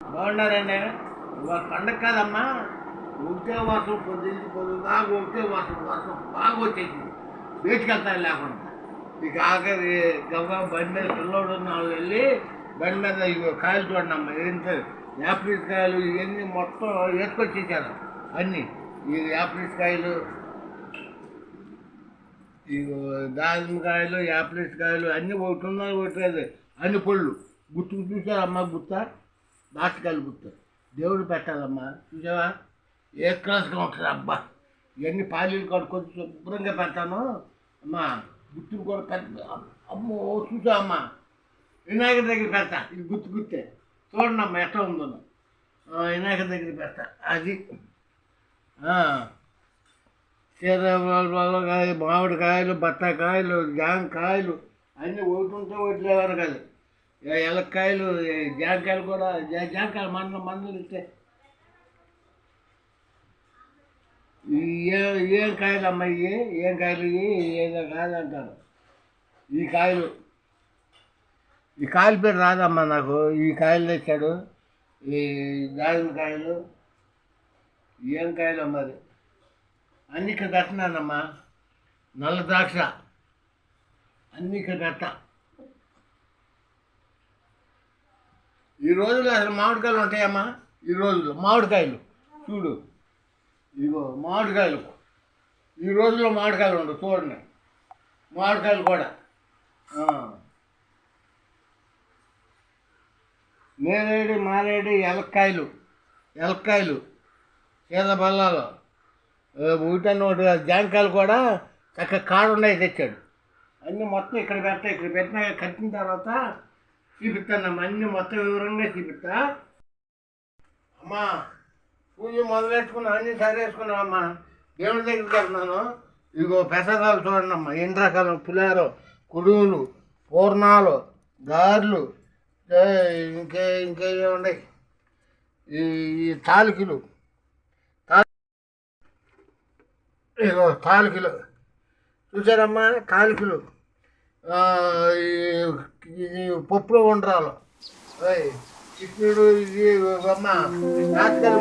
బాగున్నారండి. ఇవాళ పండగ కాదమ్మా. ఒకే వర్షం పొద్దున్న పొద్దు. నాకు ఒకే వర్షం వర్షం బాగా వచ్చేసింది. బయటికెళ్తాను లేకుండా. ఇక ఆఖరి గవ్వ బండి మీద పిల్లోడు ఉన్న వాళ్ళు వెళ్ళి బండి మీద ఇగో కాయలు చూడండి అమ్మ. ఏంటో యాపిల్స్ కాయలు ఇవన్నీ మొత్తం వేసుకొచ్చేసారు అన్నీ. ఈ యాపిల్స్ కాయలు ఇగో దానిమ్మకాయలు యాపిల్స్ కాయలు అన్నీ ఒకటి ఉన్నాయి ఒకటి లేదు. అన్ని పళ్ళు. గుర్తుకు చూసారమ్మా గుర్తా దాచకాయలు గుర్త దేవుడు పెట్టాలమ్మా. చూసావా? ఏ క్లాస్గా ఉంటుంది అబ్బా? ఇవన్నీ పాలీలు కడుక్కొని శుభ్రంగా పెడతాను అమ్మా గుర్తులు కూడా పెద్ద అమ్మో చూసా అమ్మా. వినాయక దగ్గర పెడతా. ఇది గుర్తు గుర్తే చూడండి అమ్మా ఎట్లా ఉందో. ఆ, వినాయకుడి దగ్గర పెడతా. అది. ఆ. సీతాఫలాలు మామిడికాయలు బత్తాకాయలు జాంకాయలు అన్నీ ఒకటి ఉంటే ఒకటి లేవని కాదు ఎలక్కాయలు జాంకాయలు కూడా జా- జాంకాయలు మండలం మందులు ఇస్తే. ఏం కాయలు అమ్మ ఏం కాయలు ఏదో కాదంటారు ఈ కాయలు. ఈ కాయల పేరు రాదమ్మా నాకు. ఈ కాయలు తెచ్చాడు. ఈ దానిమ్మకాయలు ఏం కాయలు మరి అన్ని ఇక్కడ కట్టినానమ్మా. నల్ల ద్రాక్ష. అన్ని ఇక్కడ కట్ట. ఈ రోజుల్లో అసలు మామిడికాయలు ఉంటాయమ్మా? ఈ రోజుల్లో మామిడికాయలు. చూడు. ఇగో మామిడికాయలు. ఈ రోజుల్లో మామిడికాయలు ఉండవు చూడండి. మామిడికాయలు కూడా. నేరేడు మారేడు ఎలక్కాయలు. ఎలక్కాయలు. సీత బల్లాలు. ఊటన్న జాంకాయలు కూడా చక్కగా కాడు ఉన్నాయి తెచ్చాడు. అన్నీ మొత్తం ఇక్కడ పెడతాయి ఇక్కడ పెట్టినా కట్టిన తర్వాత చూపిస్తానమ్మా అన్నీ మొత్తం వివరంగా చూపిస్తా. అమ్మా పూజ మొదలెట్టుకున్నా అన్నీ సరేసుకున్నాం అమ్మా. దేవుడి దగ్గరికి వెళ్తున్నాను. ఇగో పెసరాలు చూడండి అమ్మా. ఎన్ని రకాలు? పులారు కుడువులు పూర్ణాలు గారెలు ఇంకే ఇంకే ఉన్నాయి. ఈ ఈ తాలికలు. ఇగో తాలికలు. చూసారమ్మా? తాలికలు. ఈ- ఇది పప్పులో ఉండరాలు కృష్ణుడు ఇది అమ్మ. నాటకాలు